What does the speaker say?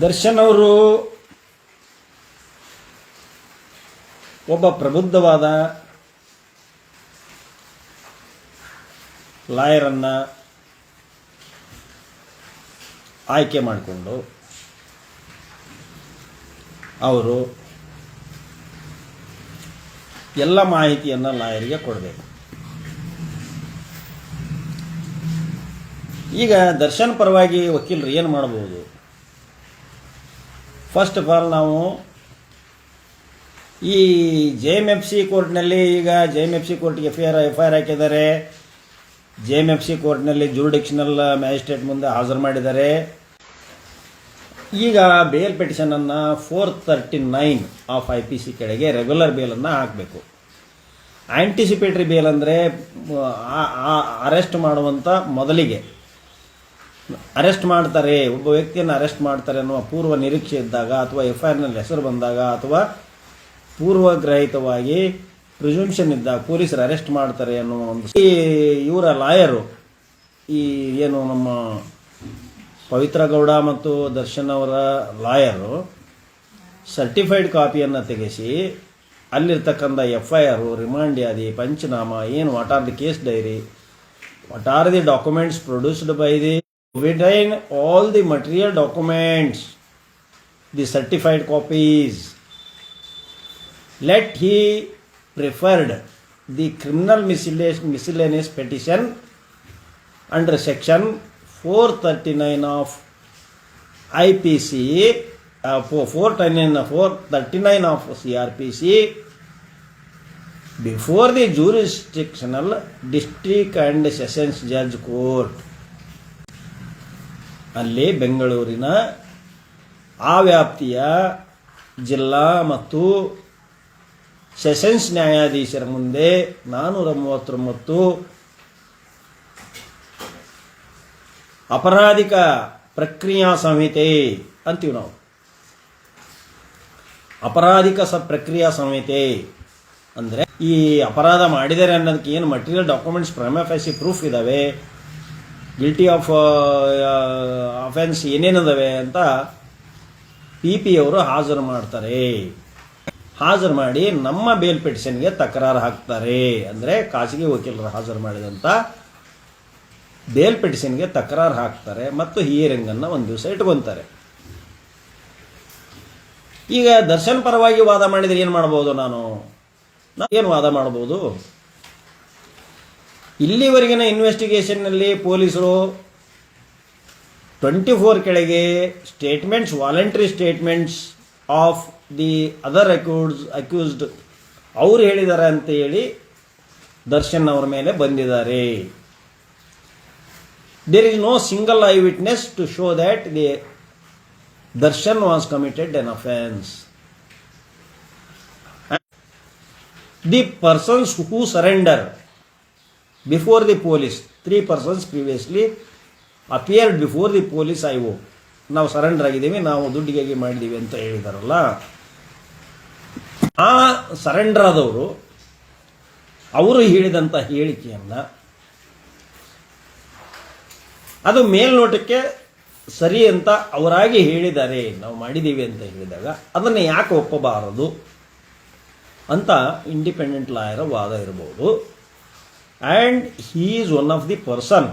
ದರ್ಶನ್ ಅವರು ಒಬ್ಬ ಪ್ರಬುದ್ಧವಾದ ಲಾಯರನ್ನು ಆಯ್ಕೆ ಮಾಡಿಕೊಂಡು ಅವರು ಎಲ್ಲ ಮಾಹಿತಿಯನ್ನು ಲಾಯರಿಗೆ ಕೊಡಬೇಕು. ಈಗ ದರ್ಶನ್ ಪರವಾಗಿ ವಕೀಲರು ಏನು ಮಾಡ್ಬೋದು? ಫಸ್ಟ್ ಆಫ್ ಆಲ್ ನಾವು ಈ ಜೆ ಎಂ ಎಫ್ ಸಿ ಕೋರ್ಟ್ನಲ್ಲಿ ಈಗ ಜೆ ಎಂ ಎಫ್ ಸಿ ಕೋರ್ಟ್ಗೆ F I R F I R ಹಾಕಿದ್ದಾರೆ. ಜೆ ಎಂ ಎಫ್ ಸಿ ಕೋರ್ಟ್ನಲ್ಲಿ ಜೂರ್ಡಿಕ್ಷನಲ್ ಮ್ಯಾಜಿಸ್ಟ್ರೇಟ್ ಮುಂದೆ ಹಾಜರು ಮಾಡಿದ್ದಾರೆ. ಈಗ bail ಪೆಟಿಷನನ್ನು four thirty nine of I P C ಕೆಳಗೆ ರೆಗ್ಯುಲರ್ ಬೇಲನ್ನು ಹಾಕಬೇಕು. ಆ್ಯಂಟಿಸಿಪೇಟ್ರಿ ಬೇಲ್ ಅಂದರೆ ಅರೆಸ್ಟ್ ಮಾಡುವಂಥ ಮೊದಲಿಗೆ. ಅರೆಸ್ಟ್ ಮಾಡ್ತಾರೆ, ಒಬ್ಬ ವ್ಯಕ್ತಿಯನ್ನು ಅರೆಸ್ಟ್ ಮಾಡ್ತಾರೆ ಅನ್ನುವ ಪೂರ್ವ ನಿರೀಕ್ಷೆ ಇದ್ದಾಗ ಅಥವಾ ಎಫ್ ಐ ಆರ್ನಲ್ಲಿ ಹೆಸರು ಬಂದಾಗ ಅಥವಾ ಪೂರ್ವಗ್ರಹಿತವಾಗಿ ಪ್ರಿಸುಂಪ್ಷನ್ ಇದ್ದಾಗ ಪೊಲೀಸರು ಅರೆಸ್ಟ್ ಮಾಡ್ತಾರೆ ಅನ್ನುವ ಒಂದು ಈ ಇವರ ಲಾಯರು, ಈ ಏನು ನಮ್ಮ ಪವಿತ್ರ ಗೌಡ ಮತ್ತು ದರ್ಶನ್ ಅವರ ಲಾಯರು ಸರ್ಟಿಫೈಡ್ ಕಾಪಿಯನ್ನು ತೆಗೆಸಿ ಅಲ್ಲಿರ್ತಕ್ಕಂಥ ಎಫ್ ಐ ಆರು ರಿಮಾಂಡ್ ಯಾದಿ, ಪಂಚನಾಮ, ಏನು what are the case diary what are the documents produced by the retain all the material documents the certified copies. Let he preferred the criminal miscellaneous petition under section 439 of IPC uh, 439 439 of CRPC before the jurisdictional district and sessions judge court ಅಲ್ಲಿ ಬೆಂಗಳೂರಿನ ಆ ವ್ಯಾಪ್ತಿಯ ಜಿಲ್ಲಾ ಮತ್ತು sessions ನ್ಯಾಯಾಧೀಶರ ಮುಂದೆ ನಾನ್ನೂರ ಮೂವತ್ತೊಂಬತ್ತು ಅಪರಾಧಿಕ ಪ್ರಕ್ರಿಯಾ ಸಂಹಿತೆ ಅಂತೀವಿ ನಾವು. ಅಪರಾಧಿಕ ಸ ಪ್ರಕ್ರಿಯಾ ಸಂಹಿತೆ ಅಂದರೆ ಈ ಅಪರಾಧ ಮಾಡಿದ್ದಾರೆ ಅನ್ನೋದಕ್ಕೆ ಏನು material documents prima facie proof ಇದ್ದಾವೆ? ಗಿಲ್ಟಿ ಆಫ್ ಅಫೆನ್ಸ್ ಏನೇನಿದಾವೆ ಅಂತ ಪಿ ಪಿ ಅವರು ಹಾಜರು ಮಾಡ್ತಾರೆ. ಹಾಜರು ಮಾಡಿ ನಮ್ಮ ಬೇಲ್ ಪಿಟಿಷನ್ಗೆ ತಕರಾರು ಹಾಕ್ತಾರೆ. ಅಂದರೆ ಖಾಸಗಿ ವಕೀಲರು ಹಾಜರು ಮಾಡಿದಂಥ ಬೇಲ್ ಪಿಟಿಷನ್ಗೆ ತಕರಾರು ಹಾಕ್ತಾರೆ ಮತ್ತು ಹಿಯರಿಂಗನ್ನು ಒಂದು ದಿವಸ ಇಟ್ಕೊತಾರೆ. ಈಗ ದರ್ಶನ್ ಪರವಾಗಿ ವಾದ ಮಾಡಿದರೆ ಏನು ಮಾಡ್ಬೋದು ನಾನು? ಏನು ವಾದ ಮಾಡ್ಬೋದು? ಇಲ್ಲಿವರೆಗಿನ ಇನ್ವೆಸ್ಟಿಗೇಷನ್ನಲ್ಲಿ ಪೊಲೀಸರು ಟ್ವೆಂಟಿ ಫೋರ್ ಕೆಳಗೆ statements voluntary statements of the other accuse accused ಅವ್ರು ಹೇಳಿದ್ದಾರೆ ಅಂತ ಹೇಳಿ ದರ್ಶನ್ ಅವರ ಮೇಲೆ ಬಂದಿದ್ದಾರೆ. There is no single eye witness to show that the Darshan was committed an offence persons who surrender before the police three persons persons previously before the police I O ನಾವು surrender ಆಗಿದ್ದೀವಿ, ನಾವು ದುಡ್ಡಿಗಾಗಿ ಮಾಡಿದ್ದೀವಿ ಅಂತ ಹೇಳಿದಾರಲ್ಲ. ಆ surrender ಆದವರು ಅವರು ಹೇಳಿದಂಥ ಹೇಳಿಕೆಯನ್ನು, ಅದು ಮೇಲ್ನೋಟಕ್ಕೆ ಸರಿ ಅಂತ ಅವರಾಗಿ ಹೇಳಿದ್ದಾರೆ. ನಾವು ಮಾಡಿದ್ದೀವಿ ಅಂತ ಹೇಳಿದಾಗ, ಅದನ್ನು ಯಾಕೆ ಒಪ್ಪಬಾರದು ಅಂತ ಇಂಡಿಪೆಂಡೆಂಟ್ ಲಾಯರ ವಾದ ಇರಬಹುದು and he is one of the person